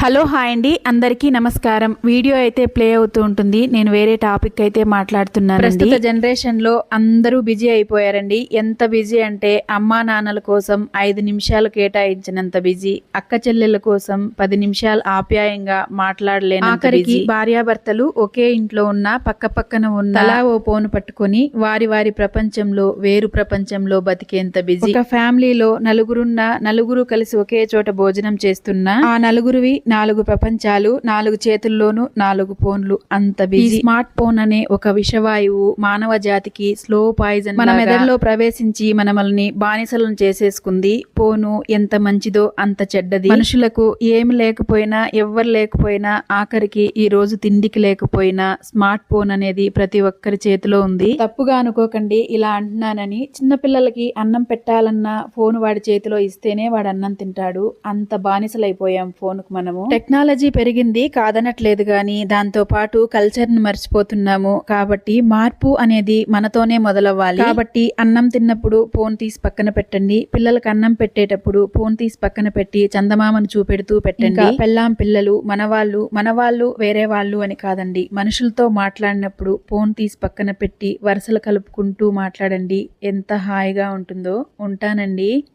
Hello hi అండి అందరికీ నమస్కారం. వీడియో అయితే ప్లే అవుతూ ఉంటుంది. నేను వేరే టాపిక్ అయితే మాట్లాడుతున్నాను ప్రస్తుత జనరేషన్లో అందరూ బిజీ అయిపోయారండి. ఎంత బిజీ అంటే అమ్మా నాన్నల కోసం ఐదు నిమిషాలు కేటాయించినంత బిజీ. అక్క చెల్లెల కోసం పది నిమిషాలు ఆప్యాయంగా మాట్లాడలేని ఆఖరికి భార్యాభర్తలు ఒకే ఇంట్లో ఉన్న పక్క పక్కన ఉన్న తలా ఓ ఫోన్ పట్టుకొని వారి వారి ప్రపంచంలో వేరు ప్రపంచంలో బతికేంత బిజీ. ఒక ఫ్యామిలీలో నలుగురున్న నలుగురు కలిసి ఒకే చోట భోజనం చేస్తున్నా ఆ నలుగురివి నాలుగు ప్రపంచాలు నాలుగు చేతుల్లోనూ నాలుగు ఫోన్లు. అంత బిజీ. స్మార్ట్ ఫోన్ అనే ఒక విషవాయువు మానవ జాతికి స్లో పాయిజన్ మన మెదడులో ప్రవేశించి మనమల్ని బానిసలను చేసేసుకుంది. ఫోను ఎంత మంచిదో అంత చెడ్డది. మనుషులకు ఏమి లేకపోయినా ఎవ్వరు లేకపోయినా ఆఖరికి ఈ రోజు తిండికి లేకపోయినా స్మార్ట్ ఫోన్ అనేది ప్రతి ఒక్కరి చేతిలో ఉంది. తప్పుగా అనుకోకండి ఇలా అంటున్నానని చిన్నపిల్లలకి అన్నం పెట్టాలన్నా ఫోన్ వాడి చేతిలో ఇస్తేనే వాడు అన్నం తింటాడు. అంత బానిసలైపోయాం ఫోన్కు మనము టెక్నాలజీ పెరిగింది కాదనట్లేదు గాని దాంతో పాటు కల్చర్ని మర్చిపోతున్నాము. కాబట్టి మార్పు అనేది మనతోనే మొదలవ్వాలి. కాబట్టి అన్నం తిన్నప్పుడు ఫోన్ తీసి పక్కన పెట్టండి. పిల్లలకు అన్నం పెట్టేటప్పుడు ఫోన్ తీసి పక్కన పెట్టి చందమామను చూపెడుతూ పెట్టండి. పెళ్ళాం పిల్లలు మనవాళ్ళు మనవాళ్ళు వేరే వాళ్ళు అని కాదండి. మనుషులతో మాట్లాడినప్పుడు ఫోన్ తీసి పక్కన పెట్టి వరుసలు కలుపుకుంటూ మాట్లాడండి. ఎంత హాయిగా ఉంటుందో. ఉంటానండి.